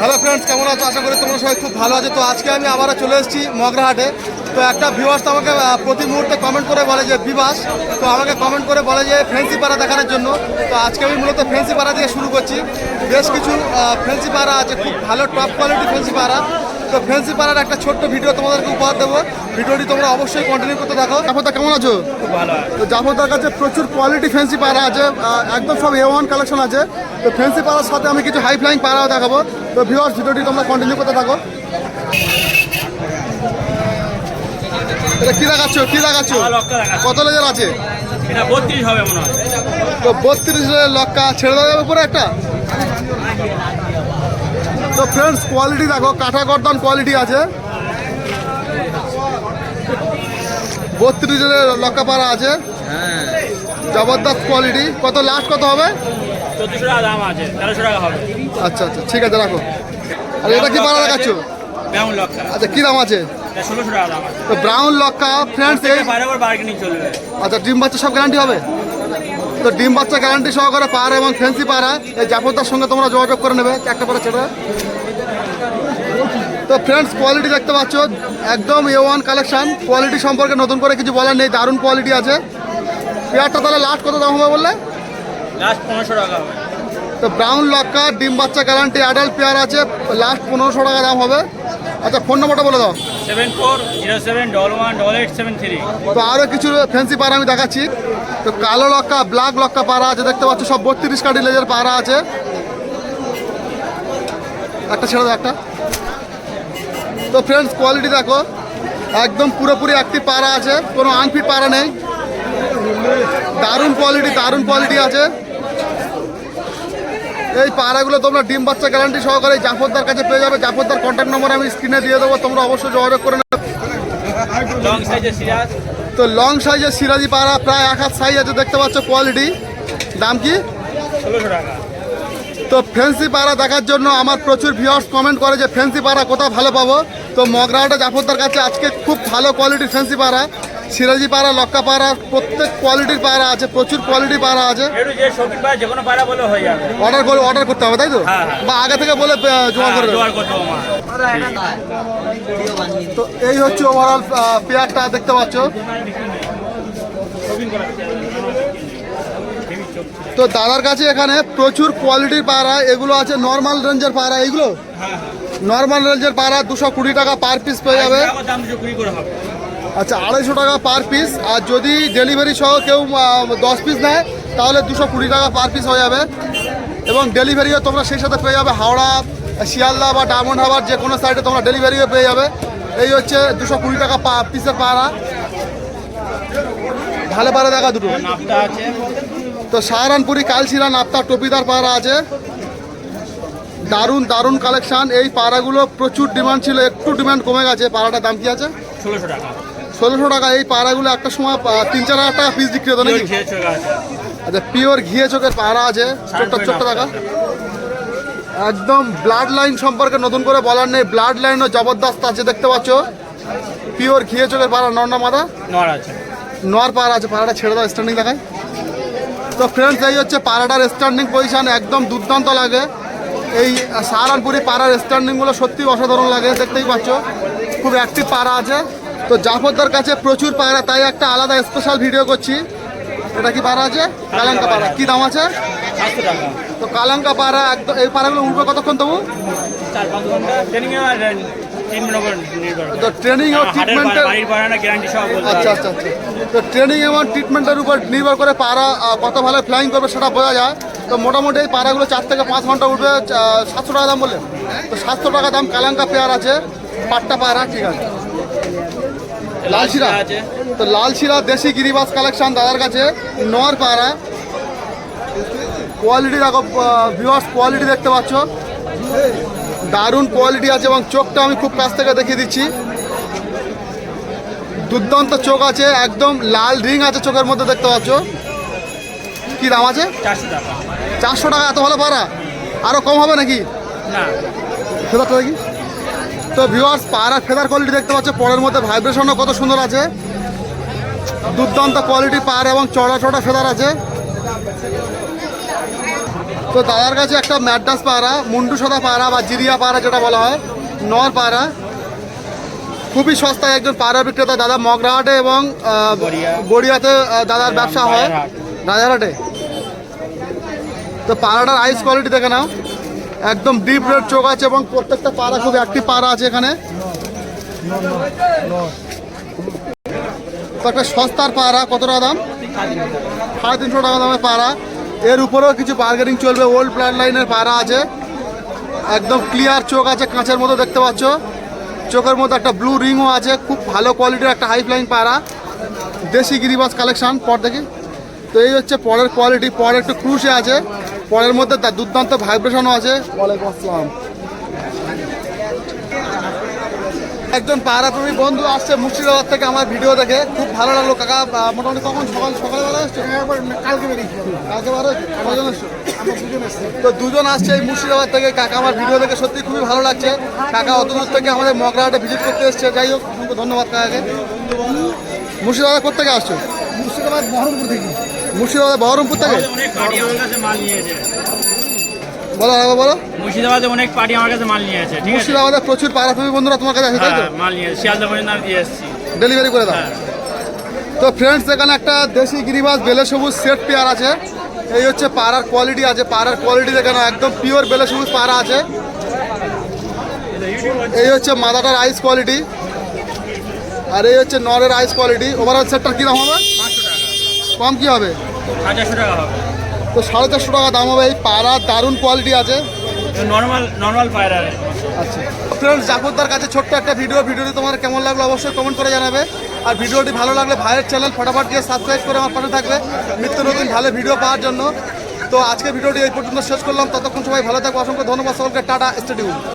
Hello friends কেমন আছো? আশা করি তোমরা সবাই খুব ভালো আছে। তো আজকে আমি আবারও চলে এসেছি মগরাহাটে। তো একটা ভিউয়ার্স তো আমাকে প্রতি মুহূর্তে কমেন্ট করে বলে যে বিবাস তো আমাকে কমেন্ট করে বলে যে ফ্যান্সি পাড়া দেখানোর জন্য। তো আজকে আমি মূলত ফ্যান্সি পাড়া দিয়ে শুরু করছি। বেশ কিছু ফ্যান্সি পাড়া আছে, খুব ভালো টপ কোয়ালিটি ফ্যান্সি পাড়া তো ফ্যান্সি পাড়ার একটা ছোট্ট ভিডিও তোমাদেরকে উপহার দেবো। ভিডিওটি তোমরা অবশ্যই কন্টিনিউ করতে থাকো। জাফরদা কেমন আছো? ভালো তো জাফরদার কাছে প্রচুর কোয়ালিটি ফ্যান্সি পাড়া আছে একদম সব এ ওয়ান কালেকশন আছে। তো ফ্যান্সি পাড়ার সাথে আমি কিছু হাই ফ্লাইং পাড়াও দেখাবো। তো ভিউয়ার্স ভিডিওটি তোমরা কন্টিনিউ করতে থাকো। এটা কি দেখাচ্ছ? কি দেখাচ্ছ? কত লেজার আছে? এটা বত্রিশ হবে মনে হয়। তো বত্রিশ লক্কা। ছেড়ে দেওয়া যাবে উপরে একটা। তো ফ্রেন্ডস কোয়ালিটি দেখো কাঠা গর্দন কোয়ালিটি আছে। বত্রিশ জনের লক্কা পাড়া আছে। জবরদস্ত কোয়ালিটি কত লাস্ট কত হবে? টাকা দাম আছে টাকা হবে। আচ্ছা আচ্ছা ঠিক আছে রাখো। আর এটা কি পাড়া দেখাচ্ছ? আচ্ছা কি দাম আছে? ব্রাউন লক্কা ফ্রেন্ডস আচ্ছা ডিম বাচ্চা সব গ্যারান্টি হবে? তো ডিম বাচ্চা গ্যারান্টি সহকারে পাড়া এবং ফ্যান্সি পাড়া। এই জাফরদার সঙ্গে তোমরা যোগাযোগ করে নেবে একটা পাড়া ছেড়ে তো ফ্রেন্ডস কোয়ালিটি দেখতে পাচ্ছ একদম এ ওয়ান কালেকশন কোয়ালিটি সম্পর্কে নতুন করে কিছু বলার নেই দারুণ কোয়ালিটি আছে। পেয়ারটা তাহলে লাস্ট কত দাম হবে বললে? লাস্ট পনেরোশো টাকা হবে। তো ব্রাউন লক্কা ডিম বাচ্চা গ্যারান্টি অ্যাডাল্ট পেয়ার আছে লাস্ট পনেরোশো টাকা দাম হবে। আচ্ছা ফোন নম্বরটা বলে দাও। Seven four zero seven double one double eight seven three. তো আরও কিছু ফ্যান্সি পাড়া আমি দেখাচ্ছি। তো কালো লক্কা ব্ল্যাক লক্কা পাড়া আছে দেখতে পাচ্ছ সব বত্রিশ কাটি লেজের পাড়া আছে। একটা ছেড়ে দাও একটা। তো ফ্রেন্ডস কোয়ালিটি দেখো। একদম পুরোপুরি একটি পাড়া আছে কোনো আনফিট পাড়া নেই। দারুণ কোয়ালিটি দারুণ কোয়ালিটি আছে। এই পাড়াগুলো তোমরা ডিম বাচ্চা গ্যারান্টি সহকারে জাফরদার কাছে পেয়ে যাবে। জাফরদার কন্ট্যাক্ট নম্বর আমি স্ক্রিনে দিয়ে দেবো তোমরা অবশ্যই যোগাযোগ করে নেবে। তো লং সাইজের সিরাজি পাড়া প্রায় এক হাত সাইজ আছে দেখতে পাচ্ছ কোয়ালিটি দাম কি? তো ফ্যান্সি পাড়া দেখার জন্য আমার প্রচুর ভিউয়ার্স কমেন্ট করে যে ফ্যান্সি পাড়া কোথাও ভালো পাবো? তো মগরাহাটা জাফরদার কাছে আজকে খুব ভালো কোয়ালিটির ফ্যান্সি পাড়া সিরাজি পাড়া লক্কা পাড়া প্রত্যেক কোয়ালিটির পাড়া আছে প্রচুর কোয়ালিটির পাড়া আছে। হয়ে অর্ডার করে অর্ডার করতে হবে তাই তো? হ্যাঁ, হ্যাঁ। বা আগে থেকে বলে করে জোগাড় হবে আমার। তো এই হচ্ছে ওভারঅল পেয়ারটা দেখতে পাচ্ছ। তো দাদার কাছে এখানে প্রচুর কোয়ালিটির পায়রা এগুলো আছে নর্মাল রেঞ্জের পায়রা এগুলো নর্মাল রেঞ্জের পায়রা দুশো কুড়ি টাকা পার পিস পেয়ে যাবে। আচ্ছা আড়াইশো টাকা পার পিস আর যদি ডেলিভারি সহ কেউ দশ পিস নেয়, তাহলে দুশো কুড়ি টাকা পার পিস হয়ে যাবে। এবং ডেলিভারিও তোমরা সেই সাথে পেয়ে যাবে, হাওড়া, শিয়ালদা বা ডায়মন্ড হাবার যে কোনো সাইডে তোমরা ডেলিভারিও পেয়ে যাবে। এই হচ্ছে দুশো কুড়ি টাকা পা পিসের পাড়া ভালো পাড়া দেখা দুটো। তো সাহারানপুরি কালচিরা নাপ্তা, টপিদার পাড়া আছে। দারুণ দারুণ কালেকশান এই পাড়াগুলো প্রচুর ডিমান্ড ছিল, একটু ডিমান্ড কমে গেছে। পাড়াটার দাম কি আছে? ষোলোশো টাকা। ষোলোশো টাকা এই পাড়াগুলো একটা সময় তিন চার হাজার টাকা পিস বিক্রি হতো নাকি? আচ্ছা পিওর ঘিয়ে চোখের পাড়া আছে ছোট্ট ছোট্ট টাকা। একদম ব্লাড লাইন সম্পর্কে নতুন করে বলার নেই ব্লাড লাইনও জবরদস্ত আছে দেখতে পাচ্ছ। পিওর ঘিয়ে চোখের পাড়া নর্না মাদা? নর পাড়া আছে পাড়াটা ছেড়ে দাও স্ট্যান্ডিং দেখায় তো ফ্রেন্ডস এই হচ্ছে পাড়াটার স্ট্যান্ডিং পজিশন একদম দুর্দান্ত লাগে। এই সাহারানপুরি পাড়ার স্ট্যান্ডিংগুলো সত্যি অসাধারণ লাগে দেখতেই পাচ্ছ। খুব অ্যাক্টিভ পাড়া আছে। তো জাফরদার কাছে প্রচুর পাড়া তাই একটা আলাদা স্পেশাল ভিডিও করছি। এটা কি পাড়া আছে? কালাঙ্কা পাড়া কি দাম আছে? তো কালাঙ্কা পাড়া একদম এই পাড়াগুলো উঠবে কতক্ষণ তবু। তো ট্রেনিং হাটের ট্রিটমেন্টের আচ্ছা আচ্ছা আচ্ছা। তো ট্রেনিং এবং ট্রিটমেন্টের উপর নির্ভর করে পাড়া কত ভালো ফ্লাইং করবে সেটা বোঝা যায়। তো মোটামুটি এই পাড়াগুলো চার থেকে পাঁচ ঘণ্টা উঠবে সাতশো টাকা দাম বললেন। তো সাতশো টাকা দাম কালাঙ্কা পেয়ার আছে। পাট্টা পায়রা ঠিক আছে। লাল শিরা তো লাল শিরা দেশি গিরিবাস কালেকশন দাদার কাছে নর পাড়া কোয়ালিটি দেখো ভিউয়ার্স কোয়ালিটি দেখতে পাচ্ছ। দারুণ কোয়ালিটি আছে এবং চোখটা আমি খুব কাছ থেকে দেখিয়ে দিচ্ছি। দুর্দান্ত চোখ আছে একদম লাল রিং আছে চোখের মধ্যে দেখতে পাচ্ছ। কি দাম আছে? চারশো টাকা। এত ভালো পাড়া আরও কম হবে নাকি? না। ফেদারটা দেখি। তো ভিউয়ার্স পাড়ার ফেদার কোয়ালিটি দেখতে পাচ্ছ পরের মধ্যে ভাইব্রেশনও কত সুন্দর আছে। দুর্দান্ত কোয়ালিটি পাড় এবং চড়া চড়া ফেদার আছে। তো দাদার কাছে একটা ম্যাডাস পায়রা মুন্ডু সাদা পায়রা বা জিরিয়া পায়রা যেটা বলা হয় নর পায়রা খুবই সস্তায় একজন পায়রা বিক্রেতা দাদা মগরাহাটে এবং গড়িয়াতে দাদার ব্যবসা হয় রাজারহাট। রাজারহাটে। তো পায়রাটার আইস কোয়ালিটি দেখে নাও। একদম ডিপ রেড চোখ আছে এবং প্রত্যেকটা পাড়া খুব একটি পাড়া আছে এখানে। একটা সস্তার পাড়া কত টাকা দাম? সাড়ে তিনশো টাকা দামের পাড়া। এর উপরেও কিছু বার্গেনিং চলবে ওল্ড প্ল্যান লাইনের পাড়া আছে। একদম ক্লিয়ার চোখ আছে, কাঁচের মতো দেখতে পাচ্ছ। চোখের মধ্যে একটা ব্লু রিংও আছে, খুব ভালো কোয়ালিটির একটা হাই ফ্লাইং পায়রা দেশি গিরিবাস কালেকশন পর দেখি। তো এই হচ্ছে পরের কোয়ালিটি পরে একটু ক্রুশে আছে। পরের মধ্যে তার দুর্দান্ত ভাইব্রেশনও আছে। ওয়ালাইকুম আসসালাম। একজন পায়রাপ্রেমী বন্ধু আসছে মুর্শিদাবাদ থেকে আমার ভিডিও দেখে। খুব ভালো লাগল কাকা। মোটামুটি কখন? সকাল সকালবেলা এসছো কালকে বেরিয়েছি কালকে বারো কজন তো দুজন আসছে এই মুর্শিদাবাদ থেকে। কাকা আমার ভিডিও দেখে সত্যি খুবই ভালো লাগছে। কাকা অত দূর থেকে আমাদের মগরাহাটে ভিজিট করতে এসছে। যাই হোক ধন্যবাদ কাকাকে। মুর্শিদাবাদ কোথেকে আসছো? মুর্শিদাবাদ বহরমপুর থেকে। মুর্শিদাবাদ বহরমপুর বলো আগে বলো। মুর্শিদাবাদে অনেক পার্টি আমার কাছে মাল ঠিক আছে? মুর্শিদাবাদে প্রচুর পায়রাপ্রেমী বন্ধুরা তোমার কাছে আসে তাই তো? হ্যাঁ মাল নিয়েছে। শিয়ালদা পর্যন্ত আমি দিয়ে এসেছি। ডেলিভারি করে দাও। হ্যাঁ। তো ফ্রেন্ডস এখানে একটা দেশি গিরিবাস বেলে সবুজ সেট পেয়ার আছে। এই হচ্ছে পাড়ার কোয়ালিটি আছে। পাড়ার কোয়ালিটি দেখে নাও, একদম পিওর বেলে সবুজ পাড়া আছে। এই হচ্ছে মাদাটার আইস কোয়ালিটি আর এই হচ্ছে নরের আইস কোয়ালিটি ওভারঅল সেটটার কী দাম হবে? কম কী হবে? তো সাড়ে চারশো টাকা দাম হবে। এই পাড়ার দারুণ কোয়ালিটি আছে। নর্মাল নর্মাল পায়রা। আচ্ছা। ফ্রেন্ডস জাফরদার কাছে ছোট্ট একটা ভিডিও ভিডিওটি তোমার কেমন লাগল অবশ্যই কমেন্ট করে জানাবে। আর ভিডিওটি ভালো লাগলে ভাইয়ের চ্যানেল ফটাফট দিয়ে সাবস্ক্রাইব করে আমার পাশে থাকবে নিত্য নতুন ভালো ভিডিও পাওয়ার জন্য। তো আজকে ভিডিওটি এই পর্যন্ত শেষ করলাম। ততক্ষণ সবাই ভালো থাকব অসংখ্য ধন্যবাদ। সকলকে টাটা স্টেডিয়াম